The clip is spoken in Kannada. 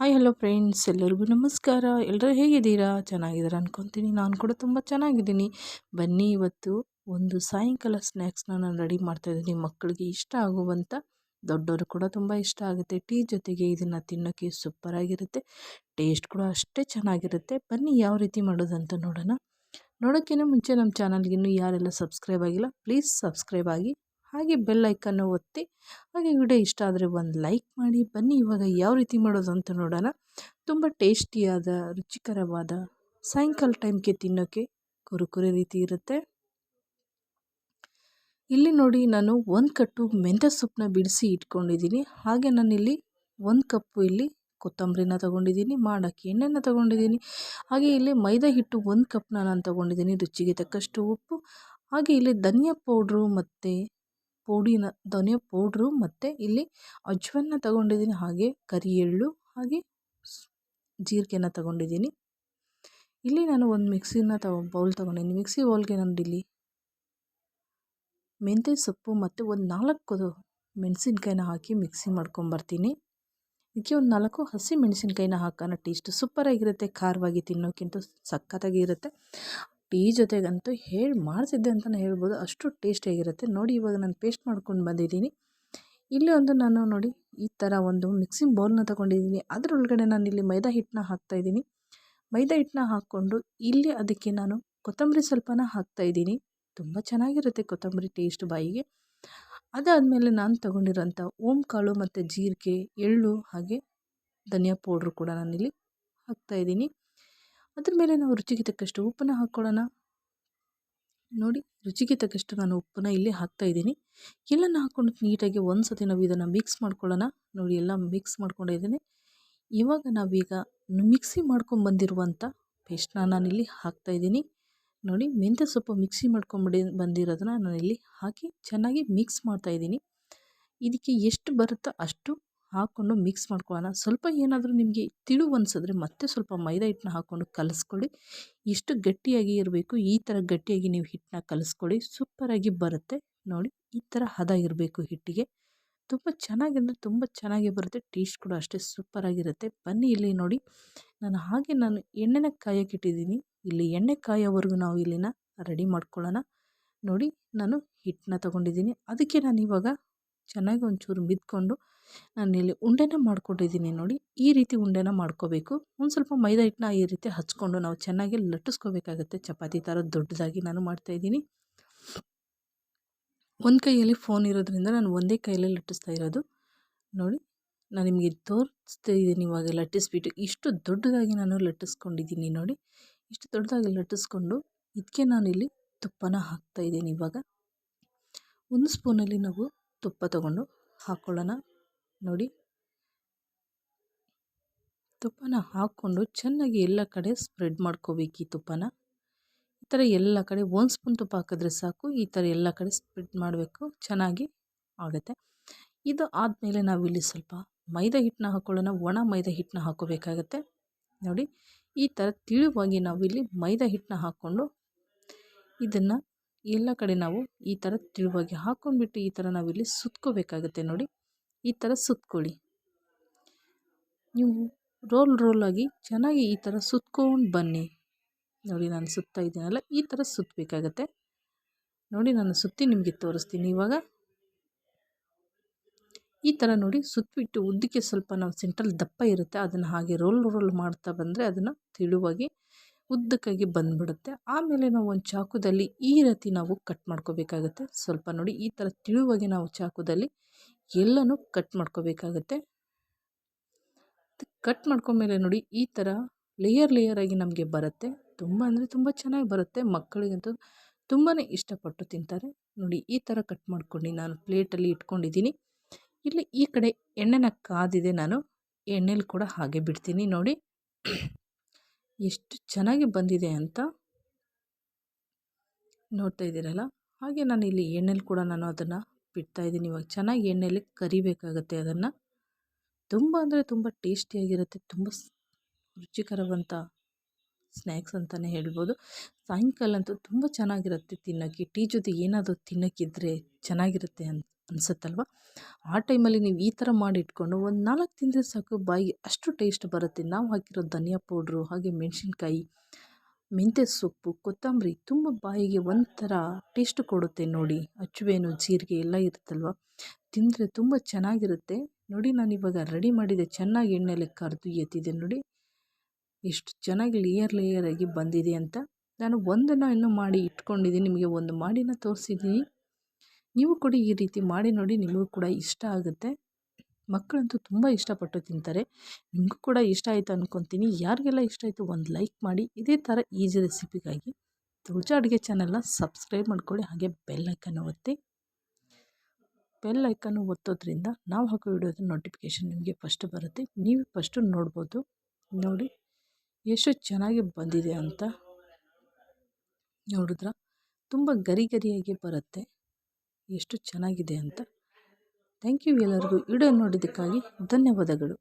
ಹಾಯ್, ಹಲೋ ಫ್ರೆಂಡ್ಸ್, ಎಲ್ಲರಿಗೂ ನಮಸ್ಕಾರ. ಎಲ್ಲರೂ ಹೇಗಿದ್ದೀರಾ? ಚೆನ್ನಾಗಿದ್ದೀರಾ ಅನ್ಕೊತೀನಿ. ನಾನು ಕೂಡ ತುಂಬ ಚೆನ್ನಾಗಿದ್ದೀನಿ. ಬನ್ನಿ, ಇವತ್ತು ಒಂದು ಸಾಯಂಕಾಲ ಸ್ನ್ಯಾಕ್ಸ್ನ ನಾನು ರೆಡಿ ಮಾಡ್ತಾಯಿದ್ದೀನಿ ಮಕ್ಕಳಿಗೆ ಇಷ್ಟ ಆಗುವಂಥ ದೊಡ್ಡವರು ಕೂಡ ತುಂಬ ಇಷ್ಟ ಆಗುತ್ತೆ. ಟೀ ಜೊತೆಗೆ ಇದನ್ನು ತಿನ್ನೋಕ್ಕೆ ಸೂಪರಾಗಿರುತ್ತೆ ಟೇಸ್ಟ್ ಕೂಡ ಅಷ್ಟೇ ಚೆನ್ನಾಗಿರುತ್ತೆ. ಬನ್ನಿ, ಯಾವ ರೀತಿ ಮಾಡೋದಂತ ನೋಡೋಣ. ನೋಡೋಕ್ಕಿಂತ ಮುಂಚೆ ನಮ್ಮ ಚಾನಲ್ಗೆ ಇನ್ನೂ ಯಾರೆಲ್ಲ ಸಬ್ಸ್ಕ್ರೈಬ್ ಆಗಿಲ್ಲ, ಪ್ಲೀಸ್ ಸಬ್ಸ್ಕ್ರೈಬ್ ಆಗಿ. ಹಾಗೆ ಬೆಲ್ ಐಕನ್ನು ಒತ್ತಿ, ಹಾಗೆ ವಿಡಿಯೋ ಇಷ್ಟ ಆದರೆ ಒಂದು ಲೈಕ್ ಮಾಡಿ, ಬನ್ನಿ ಇವಾಗ ಯಾವ ರೀತಿ ಮಾಡೋದು ಅಂತ ನೋಡೋಣ. ತುಂಬ ಟೇಸ್ಟಿಯಾದ ರುಚಿಕರವಾದ ಸಾಯಂಕಾಲ ಟೈಮ್ಗೆ ತಿನ್ನೋಕ್ಕೆ ಕುರುಕುರೆ ರೀತಿ ಇರುತ್ತೆ. ಇಲ್ಲಿ ನೋಡಿ ನಾನು ಒಂದು ಕಟ್ಟು ಮೆಂತ್ಯ ಸೊಪ್ಪನ್ನ ಬಿಡಿಸಿ ಇಟ್ಕೊಂಡಿದ್ದೀನಿ. ಹಾಗೆ ನಾನಿಲ್ಲಿ ಒಂದು ಕಪ್ಪು ಇಲ್ಲಿ ಕೊತ್ತಂಬರಿನ ತೊಗೊಂಡಿದ್ದೀನಿ, ಮಾಡೋಕ್ಕೆ ಎಣ್ಣೆನ ತೊಗೊಂಡಿದ್ದೀನಿ. ಹಾಗೆ ಇಲ್ಲಿ ಮೈದಾ ಹಿಟ್ಟು ಒಂದು ಕಪ್ನ ನಾನು ತೊಗೊಂಡಿದ್ದೀನಿ, ರುಚಿಗೆ ತಕ್ಕಷ್ಟು ಉಪ್ಪು. ಹಾಗೆ ಇಲ್ಲಿ ಧನಿಯಾ ಪೌಡ್ರು ಮತ್ತು ಪುಡಿನ, ಧನಿಯಾ ಪೌಡ್ರು ಮತ್ತು ಇಲ್ಲಿ ಅಜ್ವನ್ನ ತಗೊಂಡಿದ್ದೀನಿ. ಹಾಗೆ ಕರಿ ಎಳ್ಳು ಹಾಗೆ ಜೀರಿಗೆನ ತಗೊಂಡಿದ್ದೀನಿ. ಇಲ್ಲಿ ನಾನು ಒಂದು ಮಿಕ್ಸಿನ ತಗೊ, ಬೌಲ್ ತೊಗೊಂಡಿದ್ದೀನಿ. ಮಿಕ್ಸಿ ಬೌಲ್ಗೆ ನಾನು ಇಲ್ಲಿ ಮೆಂತ್ಯ ಸೊಪ್ಪು ಮತ್ತು ಒಂದು ನಾಲ್ಕು ಮೆಣಸಿನ್ಕಾಯಿನ ಹಾಕಿ ಮಿಕ್ಸಿ ಮಾಡ್ಕೊಂಬರ್ತೀನಿ. ಇದಕ್ಕೆ ಒಂದು ನಾಲ್ಕು ಹಸಿ ಮೆಣಸಿನ್ಕಾಯಿನ ಹಾಕೋಣ. ಟೇಸ್ಟ್ ಸೂಪರಾಗಿರುತ್ತೆ. ಖಾರವಾಗಿ ತಿನ್ನೋಕ್ಕಿಂತ ಸಖತ್ತಾಗಿ ಇರುತ್ತೆ ಟೀ ಜೊತೆಗಂತೂ ಹೇಳಿ ಮಾಡ್ತಿದ್ದೆ ಅಂತಲೇ ಹೇಳ್ಬೋದು. ಅಷ್ಟು ಟೇಸ್ಟಿಯಾಗಿರುತ್ತೆ ನೋಡಿ ಇವಾಗ ನಾನು ಪೇಸ್ಟ್ ಮಾಡ್ಕೊಂಡು ಬಂದಿದ್ದೀನಿ. ಇಲ್ಲಿ ಒಂದು ನಾನು ನೋಡಿ ಈ ಥರ ಒಂದು ಮಿಕ್ಸಿಂಗ್ ಬೌಲ್ನ ತೊಗೊಂಡಿದ್ದೀನಿ. ಅದರೊಳಗಡೆ ನಾನು ಇಲ್ಲಿ ಮೈದಾ ಹಿಟ್ಟನ್ನ ಹಾಕ್ತಾಯಿದ್ದೀನಿ ಮೈದಾ ಹಿಟ್ಟನ್ನ ಹಾಕ್ಕೊಂಡು ಇಲ್ಲಿ ಅದಕ್ಕೆ ನಾನು ಕೊತ್ತಂಬರಿ ಸ್ವಲ್ಪನ ಹಾಕ್ತಾಯಿದ್ದೀನಿ ತುಂಬ ಚೆನ್ನಾಗಿರುತ್ತೆ ಕೊತ್ತಂಬರಿ ಟೇಸ್ಟ್ ಬಾಯಿಗೆ. ಅದಾದಮೇಲೆ ನಾನು ತೊಗೊಂಡಿರೋಂಥ ಓಮ್ ಕಾಳು ಮತ್ತು ಜೀರಿಗೆ, ಎಳ್ಳು ಹಾಗೆ ಧನಿಯಾ ಪೌಡ್ರು ಕೂಡ ನಾನಿಲ್ಲಿ ಹಾಕ್ತಾಯಿದ್ದೀನಿ ಅದ್ರ ಮೇಲೆ ನಾವು ರುಚಿಗೆ ತಕ್ಕಷ್ಟು ಉಪ್ಪನ್ನ ಹಾಕ್ಕೊಳ್ಳೋಣ. ನೋಡಿ, ರುಚಿಗೆ ತಕ್ಕಷ್ಟು ನಾನು ಉಪ್ಪನ್ನ ಇಲ್ಲಿ ಹಾಕ್ತಾಯಿದ್ದೀನಿ ಎಲ್ಲನ ಹಾಕ್ಕೊಂಡು ನೀಟಾಗಿ ಒಂದು ಸತಿ ನಾವು ಇದನ್ನು ಮಿಕ್ಸ್ ಮಾಡ್ಕೊಳ್ಳೋಣ. ನೋಡಿ, ಎಲ್ಲ ಮಿಕ್ಸ್ ಮಾಡ್ಕೊಂಡಿದ್ದೀನಿ ಇವಾಗ ನಾವೀಗ ಮಿಕ್ಸಿ ಮಾಡ್ಕೊಂಡು ಬಂದಿರುವಂಥ ಪೇಸ್ಟ್ನ ನಾನಿಲ್ಲಿ ಹಾಕ್ತಾಯಿದ್ದೀನಿ ನೋಡಿ, ಮೆಂತ್ಯ ಸೊಪ್ಪು ಮಿಕ್ಸಿ ಮಾಡ್ಕೊಂಬಿಡಿ ಬಂದಿರೋದನ್ನ ನಾನಿಲ್ಲಿ ಹಾಕಿ ಚೆನ್ನಾಗಿ ಮಿಕ್ಸ್ ಮಾಡ್ತಾಯಿದ್ದೀನಿ ಇದಕ್ಕೆ ಎಷ್ಟು ಬರುತ್ತೋ ಅಷ್ಟು ಹಾಕ್ಕೊಂಡು ಮಿಕ್ಸ್ ಮಾಡ್ಕೊಳ್ಳೋಣ. ಸ್ವಲ್ಪ ಏನಾದರೂ ನಿಮಗೆ ತಿಳು ಅನಿಸಿದ್ರೆ ಮತ್ತೆ ಸ್ವಲ್ಪ ಮೈದಾ ಹಿಟ್ಟನ್ನ ಹಾಕ್ಕೊಂಡು ಕಲಿಸ್ಕೊಳ್ಳಿ. ಎಷ್ಟು ಗಟ್ಟಿಯಾಗಿ ಇರಬೇಕು. ಈ ಥರ ಗಟ್ಟಿಯಾಗಿ ನೀವು ಹಿಟ್ಟನ್ನ ಕಲಿಸ್ಕೊಳ್ಳಿ. ಸೂಪರಾಗಿ ಬರುತ್ತೆ. ನೋಡಿ, ಈ ಥರ ಹದ ಇರಬೇಕು ಹಿಟ್ಟಿಗೆ. ತುಂಬ ಚೆನ್ನಾಗಿ ತುಂಬ ಚೆನ್ನಾಗಿ ಬರುತ್ತೆ. ಟೇಸ್ಟ್ ಕೂಡ ಅಷ್ಟೇ ಸೂಪರಾಗಿರುತ್ತೆ ಬನ್ನಿ ಇಲ್ಲಿ ನೋಡಿ. ನಾನು ಹಾಗೆ ನಾನು ಎಣ್ಣೆನ ಕಾಯೋಕೆ ಇಟ್ಟಿದ್ದೀನಿ. ಇಲ್ಲಿ ಎಣ್ಣೆ ಕಾಯೋವರೆಗೂ ನಾವು ಇಲ್ಲಿನ ರೆಡಿ ಮಾಡ್ಕೊಳ್ಳೋಣ. ನೋಡಿ, ನಾನು ಹಿಟ್ಟನ್ನ ತೊಗೊಂಡಿದ್ದೀನಿ. ಅದಕ್ಕೆ ನಾನು ಇವಾಗ ಚೆನ್ನಾಗಿ ಒಂಚೂರು ಮಿದ್ಕೊಂಡು ನಾನಿಲ್ಲಿ ಉಂಡೆನ ಮಾಡ್ಕೊಂಡಿದ್ದೀನಿ ನೋಡಿ. ಈ ರೀತಿ ಉಂಡೆನ ಮಾಡ್ಕೋಬೇಕು. ಒಂದು ಸ್ವಲ್ಪ ಮೈದಾ ಹಿಟ್ಟನ್ನ ಈ ರೀತಿ ಹಚ್ಕೊಂಡು ನಾವು ಚೆನ್ನಾಗಿ ಲಟ್ಟಿಸ್ಕೋಬೇಕಾಗುತ್ತೆ. ಚಪಾತಿ ಥರ ದೊಡ್ಡದಾಗಿ ನಾನು ಮಾಡ್ತಾಯಿದ್ದೀನಿ ಒಂದು ಕೈಯಲ್ಲಿ ಫೋನ್ ಇರೋದ್ರಿಂದ ನಾನು ಒಂದೇ ಕೈಯಲ್ಲೇ ಲಟ್ಟಿಸ್ತಾ ಇರೋದು. ನೋಡಿ, ನಾನು ನಿಮಗೆ ತೋರಿಸ್ತಾ ಇದ್ದೀನಿ ಇವಾಗ ಲಟ್ಟಿಸ್ಬಿಟ್ಟು. ಇಷ್ಟು ದೊಡ್ಡದಾಗಿ ನಾನು ಲಟ್ಟಿಸ್ಕೊಂಡಿದ್ದೀನಿ ನೋಡಿ. ಇಷ್ಟು ದೊಡ್ಡದಾಗಿ ಲಟ್ಟಿಸ್ಕೊಂಡು ಇದಕ್ಕೆ ನಾನು ಇಲ್ಲಿ ತುಪ್ಪನ ಹಾಕ್ತಾಯಿದ್ದೀನಿ ಇವಾಗ. ಒಂದು ಸ್ಪೂನಲ್ಲಿ ನಾವು ತುಪ್ಪ ತಗೊಂಡು ಹಾಕ್ಕೊಳ್ಳೋಣ ನೋಡಿ. ತುಪ್ಪನ ಹಾಕ್ಕೊಂಡು ಚೆನ್ನಾಗಿ ಎಲ್ಲ ಕಡೆ ಸ್ಪ್ರೆಡ್ ಮಾಡ್ಕೋಬೇಕು ಈ ತುಪ್ಪನ. ಈ ಥರ ಎಲ್ಲ ಕಡೆ ಒಂದು ಸ್ಪೂನ್ ತುಪ್ಪ ಹಾಕಿದ್ರೆ ಸಾಕು. ಈ ಥರ ಎಲ್ಲ ಕಡೆ ಸ್ಪ್ರೆಡ್ ಮಾಡಬೇಕು. ಚೆನ್ನಾಗಿ ಆಗುತ್ತೆ. ಇದು ಆದಮೇಲೆ ನಾವಿಲ್ಲಿ ಸ್ವಲ್ಪ ಮೈದಾ ಹಿಟ್ಟನ್ನ ಹಾಕ್ಕೊಳ್ಳೋಣ ಒಣ ಮೈದಾ ಹಿಟ್ಟನ್ನ ಹಾಕೋಬೇಕಾಗತ್ತೆ. ನೋಡಿ. ಈ ಥರ ತಿಳುವಾಗಿ ನಾವಿಲ್ಲಿ ಮೈದಾ ಹಿಟ್ಟನ್ನ ಹಾಕ್ಕೊಂಡು ಇದನ್ನು ಎಲ್ಲ ಕಡೆ ನಾವು ಈ ಥರ ತಿಳುವಾಗಿ ಹಾಕ್ಕೊಂಡ್ಬಿಟ್ಟು ಈ ಥರ ನಾವಿಲ್ಲಿ ಸುತ್ಕೋಬೇಕಾಗುತ್ತೆ ನೋಡಿ. ಈ ಥರ ಸುತ್ಕೊಳ್ಳಿ. ನೀವು ರೋಲ್ ರೋಲಾಗಿ ಚೆನ್ನಾಗಿ ಈ ಥರ ಸುತ್ಕೊಂಡು ಬನ್ನಿ. ನೋಡಿ ನಾನು ಸುತ್ತಾ ಇದ್ದೀನಲ್ಲ, ಈ ಥರ ಸುತ್ತಬೇಕಾಗತ್ತೆ ನೋಡಿ ನಾನು ಸುತ್ತಿ ನಿಮಗೆ ತೋರಿಸ್ತೀನಿ ಇವಾಗ. ಈ ಥರ ನೋಡಿ ಸುತ್ತಿಬಿಟ್ಟು ಉದ್ದಕ್ಕೆ ಸ್ವಲ್ಪ ನಾವು ಸೆಂಟ್ರಲ್ ದಪ್ಪ ಇರುತ್ತೆ, ಅದನ್ನು ಹಾಗೆ ರೋಲ್ ರೋಲ್ ಮಾಡ್ತಾ ಬಂದರೆ ಅದನ್ನು ತಿಳುವಾಗಿ ಉದ್ದಕ್ಕಾಗಿ ಬಂದ್ಬಿಡುತ್ತೆ. ಆಮೇಲೆ ನಾವು ಒಂದು ಚಾಕುದಲ್ಲಿ ಈ ರೀತಿ ನಾವು ಕಟ್ ಮಾಡ್ಕೋಬೇಕಾಗುತ್ತೆ. ಸ್ವಲ್ಪ ನೋಡಿ, ಈ ಥರ ತಿಳುವಾಗಿ ನಾವು ಚಾಕುದಲ್ಲಿ ಎಲ್ಲನೂ ಕಟ್ ಮಾಡ್ಕೋಬೇಕಾಗುತ್ತೆ. ಕಟ್ ಮಾಡ್ಕೊಂಡ್ಮೇಲೆ ನೋಡಿ, ಈ ಥರ ಲೇಯರ್ ಲೇಯರಾಗಿ ನಮಗೆ ಬರುತ್ತೆ. ತುಂಬ ಅಂದರೆ ತುಂಬ ಚೆನ್ನಾಗಿ ಬರುತ್ತೆ. ಮಕ್ಕಳಿಗಂತೂ ತುಂಬಾ ಇಷ್ಟಪಟ್ಟು ತಿಂತಾರೆ. ನೋಡಿ, ಈ ಥರ ಕಟ್ ಮಾಡ್ಕೊಂಡು ನಾನು ಪ್ಲೇಟಲ್ಲಿ ಇಟ್ಕೊಂಡಿದ್ದೀನಿ. ಇಲ್ಲಿ ಈ ಕಡೆ ಎಣ್ಣೆನ ಕಾದಿದೆ ನಾನು. ಎಣ್ಣೆಲಿ ಕೂಡ ಹಾಗೆ ಬಿಡ್ತೀನಿ ನೋಡಿ. ಎಷ್ಟು ಚೆನ್ನಾಗಿ ಬಂದಿದೆ ಅಂತ ನೋಡ್ತಾ ಇದ್ದೀರಲ್ಲ? ಹಾಗೆ ನಾನು ಇಲ್ಲಿ ಎಣ್ಣೆಲಿ ಕೂಡ ನಾನು ಅದನ್ನು ಬಿಡ್ತಾ ಇದ್ದೀನಿ. ಇವಾಗ ಚೆನ್ನಾಗಿ ಎಣ್ಣೆಯಲ್ಲಿ ಕರಿಬೇಕಾಗತ್ತೆ ಅದನ್ನು. ತುಂಬ ಅಂದರೆ ತುಂಬ ಟೇಸ್ಟಿಯಾಗಿರುತ್ತೆ. ತುಂಬ ರುಚಿಕರವಂಥ ಸ್ನ್ಯಾಕ್ಸ್ ಅಂತಲೇ ಹೇಳ್ಬೋದು. ಸಾಯಂಕಾಲ ಅಂತೂ ತುಂಬ ಚೆನ್ನಾಗಿರುತ್ತೆ ತಿನ್ನೋಕ್ಕೆ. ಟೀ ಜೊತೆ ಏನಾದರೂ ತಿನ್ನೋಕ್ಕಿದ್ರೆ ಚೆನ್ನಾಗಿರುತ್ತೆ ಅಂತ. ಅನಿಸುತ್ತಲ್ವ? ಆ ಟೈಮಲ್ಲಿ ನೀವು ಈ ಥರ ಮಾಡಿ ಇಟ್ಕೊಂಡು ಒಂದು ನಾಲ್ಕು ತಿಂದರೆ ಸಾಕು ಬಾಯಿಗೆ ಅಷ್ಟು ಟೇಸ್ಟ್ ಬರುತ್ತೆ. ನಾವು ಹಾಕಿರೋ ಧನಿಯಾ ಪೌಡ್ರು, ಹಾಗೆ ಮೆಣಸಿನ್ಕಾಯಿ, ಮೆಂತ್ಯ ಸೊಪ್ಪು, ಕೊತ್ತಂಬರಿ ತುಂಬ ಬಾಯಿಗೆ ಒಂಥರ ಟೇಸ್ಟ್ ಕೊಡುತ್ತೆ ನೋಡಿ. ಅಚ್ಚುವೇನು, ಜೀರಿಗೆ ಎಲ್ಲ ಇರುತ್ತಲ್ವ? ತಿಂದರೆ ತುಂಬ ಚೆನ್ನಾಗಿರುತ್ತೆ. ನೋಡಿ ನಾನು ಇವಾಗ ರೆಡಿ ಮಾಡಿದೆ ಚೆನ್ನಾಗಿ ಎಣ್ಣೆಲೆ ಕರೆದು ಎತ್ತಿದೆ ನೋಡಿ. ಎಷ್ಟು ಚೆನ್ನಾಗಿ ಲೇಯರ್ ಲೇಯರ್ ಆಗಿ ಬಂದಿದೆ ಅಂತ. ನಾನು ಒಂದನ್ನು ಇನ್ನೂ ಮಾಡಿ ಇಟ್ಕೊಂಡಿದ್ದೀನಿ. ನಿಮಗೆ ಒಂದು ಮಾಡಿನ ತೋರಿಸಿದ್ದೀನಿ. ನೀವು ಕೂಡ ಈ ರೀತಿ ಮಾಡಿ ನೋಡಿ ನಿಮಗೂ ಕೂಡ ಇಷ್ಟ ಆಗುತ್ತೆ. ಮಕ್ಕಳಂತೂ ತುಂಬ ಇಷ್ಟಪಟ್ಟು ತಿಂತಾರೆ. ನಿಮಗೂ ಕೂಡ ಇಷ್ಟ ಆಯಿತು ಅಂದ್ಕೊತೀನಿ ಯಾರಿಗೆಲ್ಲ ಇಷ್ಟ ಆಯಿತು ಒಂದು ಲೈಕ್ ಮಾಡಿ. ಇದೇ ಥರ ಈಜಿ ರೆಸಿಪಿಗಾಗಿ ತುಳಜಾ ಅಡುಗೆ ಚಾನಲ್ನ ಸಬ್ಸ್ಕ್ರೈಬ್ ಮಾಡ್ಕೊಳ್ಳಿ. ಹಾಗೆ ಬೆಲ್ ಐಕನ್ ಒತ್ತಿ. ಬೆಲ್ ಐಕನ್ನು ಒತ್ತೋದ್ರಿಂದ ನಾವು ಹಾಕೋ ವಿಡಿಯೋದ ನೋಟಿಫಿಕೇಷನ್ ನಿಮಗೆ ಫಸ್ಟ್ ಬರುತ್ತೆ. ನೀವು ಫಸ್ಟು ನೋಡ್ಬೋದು. ನೋಡಿ ಎಷ್ಟು ಚೆನ್ನಾಗಿ ಬಂದಿದೆ ಅಂತ ನೋಡಿದ್ರ? ತುಂಬ ಗರಿ ಗರಿಯಾಗಿ ಬರುತ್ತೆ. ಎಷ್ಟು ಚೆನ್ನಾಗಿದೆ ಅಂತ. ಥ್ಯಾಂಕ್ ಯು ಎಲ್ಲರಿಗೂ. ವಿಡಿಯೋ ನೋಡಿದ್ದಕ್ಕಾಗಿ ಧನ್ಯವಾದಗಳು.